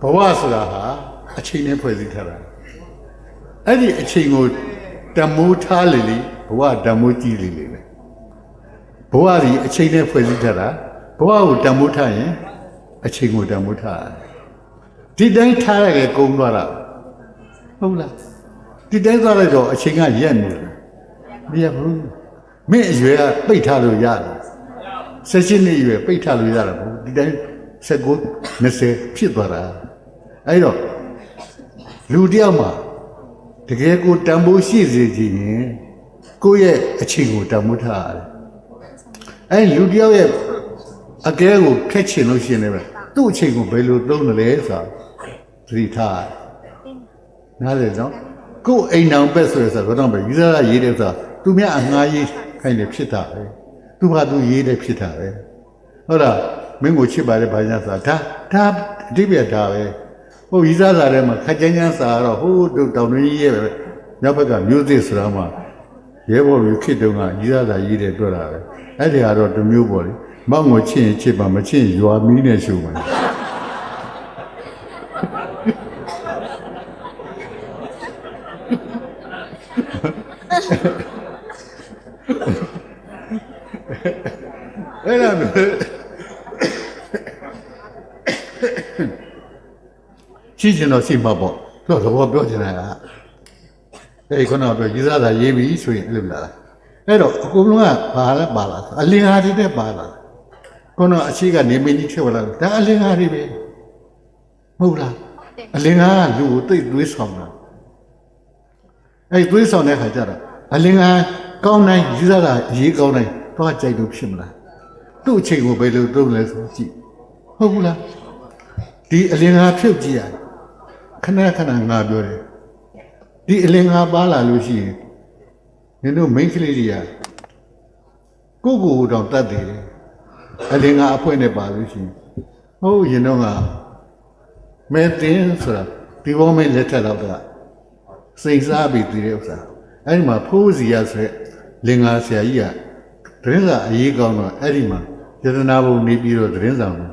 ဘဝဆိုတာဟာအချိန်နဲ့ဖွဲ့စည်းထားတာအဲ့ဒီအချိန်ကိုတမိုးထားလေလေဘဝတမိုးကြည့်လေလေပဲဘဝဒီအချိန်နဲ့ဖွဲ့စည်းထားတာဘဝကိုတမိုးထားရင်အချိန်ကိုတမိုးထားရတယ်ဒီတိုင်းထားရတဲ့ကုန်းသွားတာဟုတ်လားဒီတိုင်းသွားလိုက်တော့အချိန်ကရက်နေတယ်မရဘူးမင်းအရွယ်ကပိတ်ထားလို့ရတယ်ဆက်ရှင်နေရွယ်ပိတ်ထားလို့ရတယ်ဘူးဒီတိုင်း19 20ဖြစ်သွားတာ အဲ့တော့လူတယောက်မှာတကယ်ကိုတန်ဖိုးရှိစေခြင်းရင်ကိုယ့်ရဲ့အချိန်ကိုတန်ဖိုးထားရတယ်အဲ့လူတယောက်ရဲ့အကဲကိုဖျက်ချင်လို့ရှိရင်လည်းသူ့အချိန်ကိုဘယ်လိုသုံးတယ်လဲဆိုတာသတိထားရတယ်နားလည်နော်ကိုယ်အိမ်အောင်ပဲဆိုရဆိုတော့ဘယ်ယူဇာကရေးတယ်ဆိုတာသူများအငှားရေးခိုင်းတယ်ဖြစ်တာပဲသူကသူရေးတယ်ဖြစ်တာပဲဟုတ်လားမင်းကိုချစ်ပါတယ်ဘာညာဆိုတာဒါဒါအတိပြတ်ဒါပဲ ဟိုယူဇာစာထဲမှာခက်ချမ်းချမ်းစာတော့ဟိုးတို့တောင်တွင်းကြီးရဲ့ပဲမြောက်ဘက်ကမျိုးသစ်ဆိုတာမှရဲဘော်လူခေတ်တုန်းကယူဇာစာရေးတယ်တွေ့တာပဲအဲ့ဒီဟာတော့တစ်မျိုးပေါ့လေမောက်ကိုချစ်ရင်ချစ်ပါမချစ်ရင်ရွာမီးနဲ့ရှုပါအဲ့ဒါ ရှိချင်တော့ရှိမှာပေါ့တော့သဘောပြောချင်တာကအဲ့ဒီခုနကပြောရေးစားတာရေးပြီဆိုရင်အဲ့လိုလာတာအဲ့တော့အကုန်လုံးကဘာလဲပါလာအလင်ဟာတွေနဲ့ပါလာခုနအရှိကနေမင်းကြီးဖြစ်လာဒါအလင်ဟာတွေပဲမဟုတ်လားအလင်ဟာကလူကိုသိပ်သွေးဆောင်တာအဲ့ဒီသွေးဆောင်တဲ့ခါကျတော့အလင်ဟာကောင်းတိုင်းရေးစားတာအရေးကောင်းတိုင်းတော့ကြိုက်လို့ဖြစ်မလားသူ့အချိန်ကိုဘယ်လိုသုံးလဲဆိုကြည့်ဟုတ်ဘူးလားဒီအလင်္ကာဖြုတ်ကြည့်ရတယ် ခဏခဏငါပြောတယ်ဒီအလင်္ကာပါလာလို့ရှိရင်နင်တို့မိန်းကလေးတွေကကိုယ့်ကိုယ်တောင်တတ်တယ်အလင်္ကာအဖွဲနဲ့ပါလို့ရှိရင်ဟုတ်ရင်တော့ကမဲတင်ဆိုတာဒီဘောမင်းလက်ထက်တော့ကစိတ်စားပြီးတည်တဲ့ဥစ္စာအဲ့ဒီမှာဖိုးစီရဆိုရက်လင်္ကာဆရာကြီးကသတင်းစာအရေးကောင်းတော့အဲ့ဒီမှာယတနာဘုံနေပြီးတော့သတင်းစာမှာ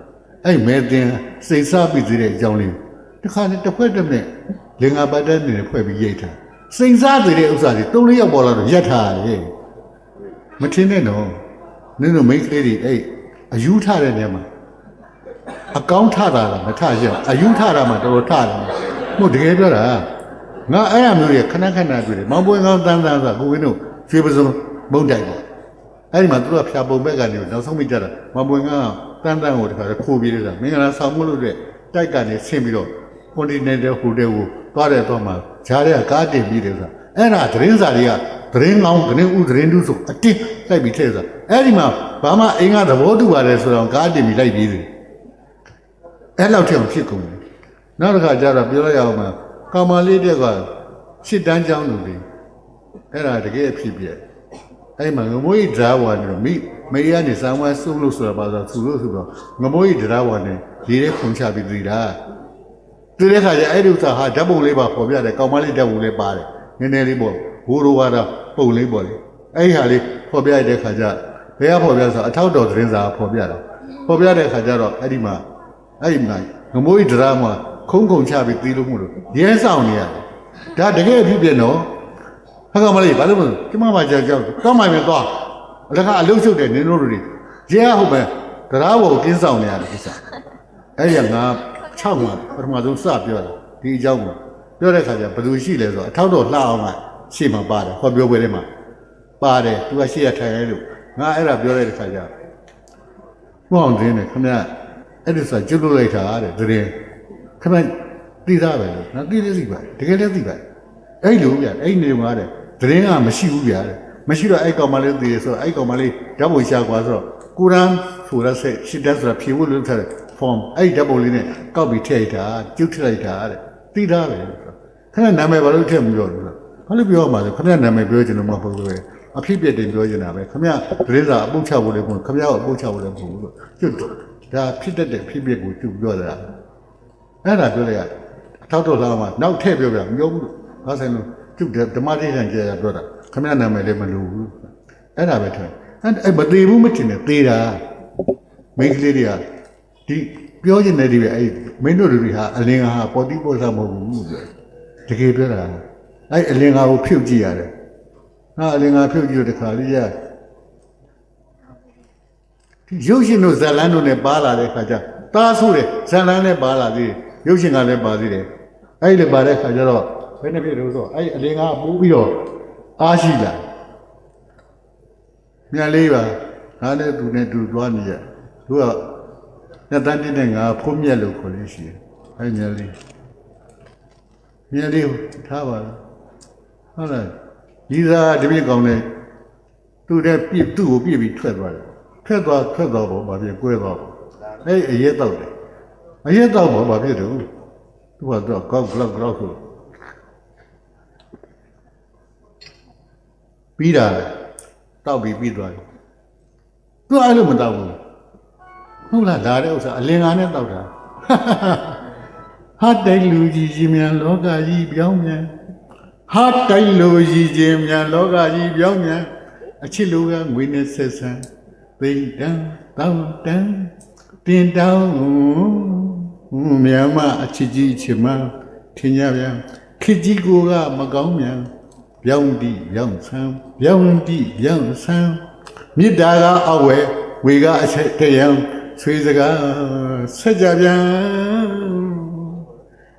အဲ့မဲတင်စိတ်ဆပြီးသေးတဲ့အကြောင်းလေး တစ်ခါနဲ့တစ်ခွက်တစ်နဲ့လင်္ကာပတ်တဲ့နေနဲ့ဖွဲ့ပြီးရိတ်ထားစိတ်ဆသေးတဲ့ဥစ္စာတွေသုံးလေးယောက်ပေါ်လာတော့ရက်ထားရတယ်မထင်နဲ့တော့နင်တို့မိန်းကလေးတွေအဲ့အယူထတဲ့နေရာမှာအကောင်းထတာလားမထရအောင်အယူထတာမှတော်တော်ထတယ်မဟုတ်တကယ်ပြောတာငါအဲ့အမျိုးတွေခဏခဏတွေ့တယ်မောင်ပွင့်ကောင်းတန်းတန်းဆိုကိုဝင်းတို့ရွှေပစုံမုံတိုင်တယ်အဲ့ဒီမှာသူတို့ကဖြာပုံဘက်ကနေနောက်ဆုံးမိကြတာမပွင့်ကတန်းတန်းကိုတခါခိုးပြီးတယ်ဆိုတာမင်္ဂလာဆောင်မှုလို့တဲ့တိုက်ကနေဆင်းပြီးတော့ continental hotel ကိုသွားတဲ့တော့မှဂျားတဲ့ကားတင်ပြီးတယ်ဆိုတာအဲ့ဒါသတင်းစာတွေကသတင်းကောင်းသတင်းဥသတင်းတူးဆိုအတင်းလိုက်ပြီးထည့်ဆိုတာအဲ့ဒီမှာဘာမှအင်္ဂါသဘောတူပါတယ်ဆိုတော့ကားတင်ပြီးလိုက်ပြီးတယ်အဲ့လောက်ထက်ဖြစ်ကုန်တယ်နောက်တစ်ခါကျတော့ပြောလိုက်ရအောင်မှာကောင်မလေးတက်ကရှစ်တန်းကျောင်းလူတွေအဲ့ဒါတကယ်အဖြစ်ပြက်အဲ့မှာငမိုးကြီးဒရာဝါနေတော့မိမေရီကနေစံဝါစုလို့ဆိုတာပါဆိုသူလို့ဆိုတော့ငမိုးကြီးဒရာဝါနေရေးတဲ့ခုံချပြီးသီတာ သူတဲ့ခါကျအဲ့ဒီဥစ္စာဟာဓာတ်ပုံလေးပါပေါ်ပြတယ်ကောင်မလေးဓာတ်ပုံလေးပါတယ်နည်းနည်းလေးပေါ့ဘိုးတော်ကတော့ပုံလေးပေါ့လေအဲ့ဒီဟာလေးပေါ်ပြရတဲ့ခါကျဘယ်ကပေါ်ပြဆိုအထောက်တော်သတင်းစာပေါ်ပြတာပေါ်ပြတဲ့ခါကျတော့အဲ့ဒီမှာအဲ့ဒီမှာငမိုးကြီးဒရာမှာခုံခုံချပြီးသီလို့မလို့ရဲဆောင်နေရတယ်ဒါတကယ်အဖြစ်ပြနော်ဟာကောင်မလေးဘာလို့မလဲကျမမကြောက်ကြောက်တော့မှပြန်သွားအလကအလုတ်ရှုပ်တယ်နင်တို့တွေရဲဟုတ်ပဲတရားဘောကိုကင်းဆောင်နေရတယ်ကိစ္စအဲ့ဒီကငါ 6မှာပထမဆုံးစပြောတာဒီအကြောင်းကိုပြောတဲ့ခါကျဘယ်သူရှိလဲဆိုတော့အထောက်တော်လှအောင်ကရှေ့မှာပါတယ်ဟောပြောပွဲထဲမှာပါတယ်သူကရှေ့ရထိုင်ရဲလို့ငါအဲ့ဒါပြောတဲ့ခါကျဘုအောင်တင်းတယ်ခင်ဗျအဲ့ဒီဆိုကျွတ်လို့လိုက်တာတဲ့တရင်ခင်ဗျသိသားပဲလို့နော်သိသိသိပါတကယ်လည်းသိပါအဲ့လိုဗျအဲ့နေမှာတဲ့သတင်းကမရှိဘူးဗျာတဲ့မရှိတော့အဲ့ကောင်မလေးသိရဆိုတော့အဲ့ကောင်မလေးဓာတ်ပုံရှာကွာဆိုတော့ကုရ်အာန်ဆိုရဆက်ရှစ်တက်ဆိုတာဖြေဖို့လုပ်ထားတဲ့ form အဲ့ဓာတ်ပုံလေးနဲ့ကောက်ပြီးထည့်လိုက်တာကျုပ်ထည့်လိုက်တာတဲ့သိသားပဲဆိုတော့ခဏနာမည်ဘာလို့ထည့်မပြောလို့လဲဘာလို့ပြောမှာလဲခဏနာမည်ပြောချင်လို့မဟုတ်ဘူးပဲအဖြစ်ပြက်တင်ပြောချင်တာပဲခမရသတင်းစာအပုတ်ချဖို့လည်းမဟုတ်ခမရကိုအပုတ်ချဖို့လည်းမဟုတ်ဘူးလို့ကျုပ်ဒါဖြစ်တတ်တဲ့ဖြစ်ပြက်ကိုကျုပ်ပြောတာအဲ့ဒါပြောလိုက်ရအထောက်တော့လာမှနောက်ထည့်ပြောပြမပြောဘူးလို့ဘာဆိုင်လို့သူဓမ္မတိဆန်ကျေရပြောတာခမရနာမည်လည်းမလိုဘူးအဲ့ဒါပဲထွန်းအဲ့အဲ့မသေးဘူးမတင်နဲ့သေတာမိန်းကလေးတွေက ဒီပပြောချင်တဲ့ဒီပဲအဲ့မင်းတို့တွေဟာအလင်္ကာဟာပေါ်တိပေါ်စားမဟုတ်ဘူးပြောတကယ်ပြောတာအဲ့အလင်္ကာကိုဖြုတ်ကြည့်ရတယ်ဟာအလင်္ကာဖြုတ်ကြည့်တော့တခါလေးရရုပ်ရှင်တို့ဇလန်းတို့နဲ့ပါလာတဲ့ခါကျတားဆိုးတယ်ဇလန်းနဲ့ပါလာသေးတယ်ရုပ်ရှင်ကလည်းပါသေးတယ်အဲ့ဒီပါတဲ့ခါကျတော့ဘယ်နှပြည့်လို့ဆိုအဲ့အလင်္ကာပိုးပြီးတော့အားရှိလာမြန်လေးပါဒါနဲ့သူနဲ့သူသွားနေရသူက ညတန်းတင်းနဲ့ငါဖုံးမြက်လို့ခေါ်လို့ရှိတယ်။အဲ့မြက်လေးမြက်လေးကိုထားပါလား။ဟုတ်လား။ဒီသာတပြည့်ကောင်းတယ်သူ့တဲ့ပြည့်သူ့ကိုပြည့်ပြီးထွက်သွားတယ်။ထွက်သွားထွက်သွားပေါ့ဗာပြည့်ကွဲသွားပေါ့။အဲ့အရက်တော့တယ်။အရက်တော့ပေါ့ဗာပြည့်တယ်။သူကတော့ကောက်ကောက်ကောက်ဆိုပြီးတာတောက်ပြီးပြီးသွားတယ်။သူအဲ့လိုမတောက်ဘူး။ ဟုတ်လားဒါတဲ့ဥစ္စာအလင်္ကာနဲ့တောက်တာဟာတိုင်လူကြီးကြီးမြန်လောကကြီးပြောင်းမြန်ဟာတိုင်လူကြီးကြီးမြန်လောကကြီးပြောင်းမြန်အချစ်လူကငွေနဲ့ဆက်ဆံသိမ့်တန်းတောင်းတန်းတင်တောင်းမြန်မာအချစ်ကြီးချစ်မထင်ကြဗျာခစ်ကြီးကိုကမကောင်းမြန်ပြောင်းတိပြောင်းဆန်းပြောင်းတိပြောင်းဆန်းမေတ္တာကအဝယ်ဝေကအချက်တရံ ဆွေစကားဆက်ကြပြန်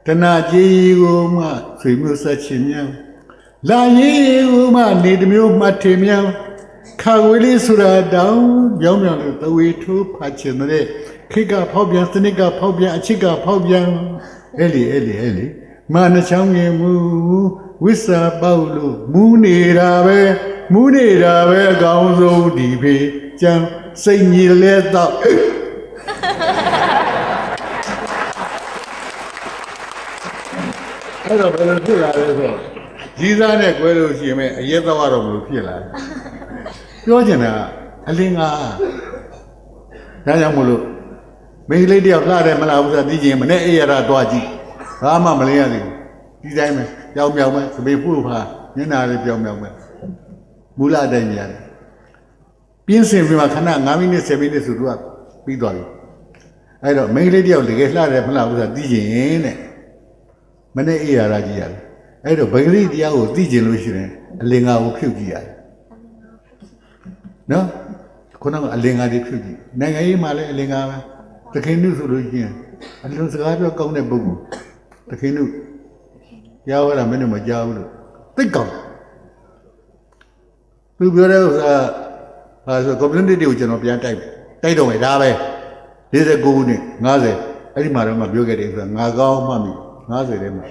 တနာကြီးကိုမှဆွေမျိုးဆက်ချင်မြန်လာရေးကိုမှနေတစ်မျိုးမှတ်ထင်မြန်ခါဝေးလေးဆိုတာတောင်းပြောင်းပြောင်းလို့တဝေထိုးဖတ်ချင်တဲ့ခိကဖောက်ပြန်စနစ်ကဖောက်ပြန်အချစ်ကဖောက်ပြန်အဲ့လေအဲ့လေအဲ့လေမာနှချောင်းငင်မူဝိစာပေါက်လို့မူးနေတာပဲမူးနေတာပဲအကောင်းဆုံးဒီဖေကြံစိတ်ညီလဲတော့ အဲ့တော့ဘယ်လိုဖြစ်လာလဲဆိုတော့ကြီးစားနဲ့꿰လို့ရှိရင်ပဲအရက်တော့တော့မလို့ဖြစ်လာတယ်ပြောချင်တာအလင်းကဒါကြောင့်မလို့မိန်းကလေးတယောက်လှတယ်မလားဘူးဆိုတာသိချင်မနဲ့အေးရတာတွားကြည့်ဘာမှမလင်းရသေးဘူးဒီတိုင်းပဲကြောင်မြောင်ပဲသပေဖုဖာမျက်နာလေးပြောင်မြောင်ပဲမူလတိုင်းရတယ်ပြင်းစင်ပြီးမှခဏ9မိနစ်10မိနစ်ဆိုသူကပြီးသွားပြီအဲ့တော့မိန်းကလေးတယောက်တကယ်လှတယ်မလားဘူးဆိုတာသိချင်တဲ့ မနေ့အေးရတာကြည့်ရတယ်အဲ့တော့ဗဂရိတရားကိုသိကျင်လို့ရှိရင်အလင်္ကာကိုဖြုတ်ကြည့်ရတယ်နော်ခုနကအလင်္ကာတွေဖြုတ်ကြည့်နိုင်ငံရေးမှာလည်းအလင်္ကာပဲတခင်နုဆိုလို့ရှိရင်အလုံးစကားပြောကောင်းတဲ့ပုဂ္ဂိုလ်တခင်နုကြားရတာမင်းတို့မကြားဘူးလို့သိကောင်းသူပြောတဲ့ဥစ္စာဟာဆို community တွေကိုကျွန်တော်ပြန်တိုက်တိုက်တော့မယ်ဒါပဲ49ခုနှစ်50အဲ့ဒီမှာတော့မှပြောခဲ့တယ်ဆိုတာငါကောင်းမှပြီ 50ထဲမှာ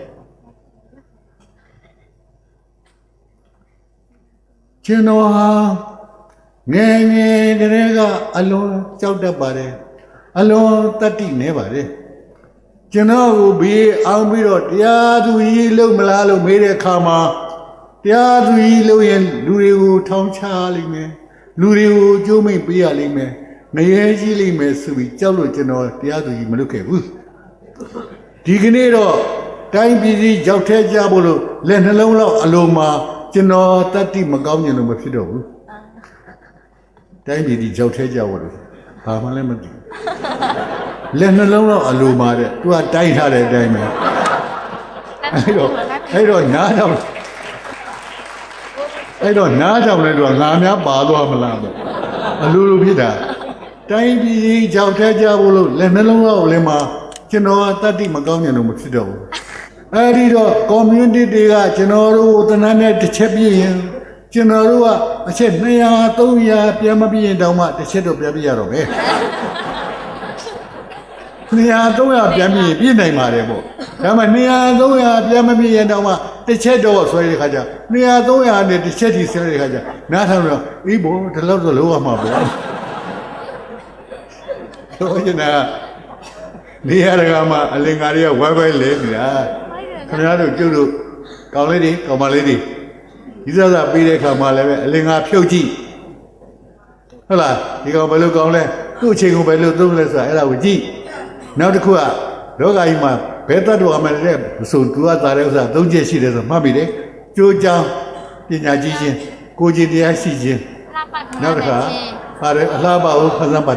ကျွန်တော်ဟာငယ်ငယ်ကလေးကအလွန်ကြောက်တတ်ပါတယ်အလွန်တတ္တိနေပါတယ်ကျွန်တော်ကိုဘေးအောင်ပြီးတော့တရားသူကြီးလုံမလားလို့မေးတဲ့အခါမှာတရားသူကြီးလုံရင်လူတွေကိုထောင်ချလိမ့်မယ်လူတွေကိုကြိုးမိတ်ပေးရလိမ့်မယ်ငရဲကြီးလိမ့်မယ်ဆိုပြီးကြောက်လို့ကျွန်တော်တရားသူကြီးမလုပ်ခဲ့ဘူး ဒီကနေ့တော့တိုင်းပြည်ကြီးရောက်ထဲကြဖို့လို့လက်နှလုံးလောက်အလိုမှာကျွန်တော်တတ္တိမကောင်းညင်လို့မဖြစ်တော့ဘူးတိုင်းပြည်ကြီးရောက်ထဲကြဖို့လို့ဘာမှလည်းမသိဘူးလက်နှလုံးလောက်အလိုမှာတဲ့သူကတိုင်းထားတဲ့အတိုင်းပဲအဲ့တော့အဲ့တော့နားတော့အဲ့တော့နားတော့လည်းသူကငါများပါသွားမလားပေါ့အလိုလိုဖြစ်တာတိုင်းပြည်ကြီးရောက်ထဲကြဖို့လို့လက်နှလုံးလောက်လည်းမှာ ကျွန်တော်ကတတ္တိမကောင်းညင်လို့မဖြစ်တော့ဘူးအဲ့ဒီတော့ community တွေကကျွန်တော်တို့ကိုတနတ်နဲ့တစ်ချက်ပြည့်ရင်ကျွန်တော်တို့ကအချက်200 300ပြန်မပြည့်ရင်တောင်မှတစ်ချက်တော့ပြန်ပြည့်ရတော့ပဲ200 300ပြန်ပြည့်ရင်ပြည့်နိုင်ပါတယ်ပေါ့ဒါမှ200 300ပြန်မပြည့်ရင်တောင်မှတစ်ချက်တော့ဆွဲတဲ့ခါကျ200 300နဲ့တစ်ချက်ထိဆွဲတဲ့ခါကျနားထောင်တော့အေးဘို့ဒီလောက်တော့လောရမှာပေါ့ဆိုရင်လည်း နေရာတကာမှာအလင်္ကာတွေကဝဲဝဲလဲနေတာခင်ဗျားတို့ကျုပ်တို့ကောင်းလေးတွေကောင်းမလေးတွေဒီစားစားပေးတဲ့ခါမှလည်းပဲအလင်္ကာဖြုတ်ကြည့်ဟုတ်လားဒီကောင်ဘယ်လိုကောင်းလဲသူ့အချိန်ကိုဘယ်လိုသုံးလဲဆိုတာအဲ့ဒါကိုကြည့်နောက်တစ်ခုကလောကကြီးမှာဘယ်တတ်တော်မှလည်းမဆိုသူကသားတဲ့ဥစ္စာသုံးချက်ရှိတယ်ဆိုမှတ်ပြီလေကြိုးကြောင်းပညာကြီးခြင်းကိုကြီးတရားရှိခြင်းလှပထားနောက်တစ်ခါခြင်းပါတယ်အလားပါဘူးဖန်ဆန်းပါ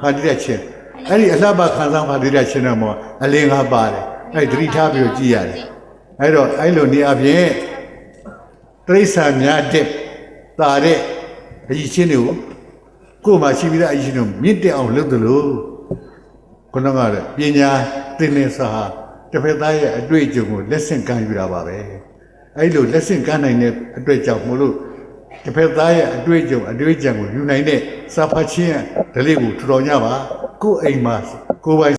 ဖန်တီးတဲ့ခြင်း အဲ့ဒီအလှပခံစားမှဒိဋ္ဌရှင်တော်မောအလင်းကားပါတယ်အဲ့ဒီသတိထားပြီးတော့ကြည့်ရတယ်အဲ့တော့အဲ့လိုနေအပြင်တိရစ္ဆာန်များတဲ့တာတဲ့အကြီးချင်းတွေကိုယ်မှရှိပြီးသားအကြီးချင်းတို့မြင့်တက်အောင်လုပ်တယ်လို့ခုနကလည်းပညာသင်နေစာတစ်ဖက်သားရဲ့အတွေ့အကြုံကိုလက်ဆင့်ကမ်းယူတာပါပဲအဲ့လိုလက်ဆင့်ကမ်းနိုင်တဲ့အတွေ့အကြုံမို့လို့ တစ်ဖက်သားရဲ့အတွေ့အကြုံအတွေ့အကြံကိုယူနိုင်တဲ့စာဖတ်ခြင်းဓလေ့ကိုထူထောင်ကြပါကိုယ်အိမ်မှာကိုယ်ပိုင်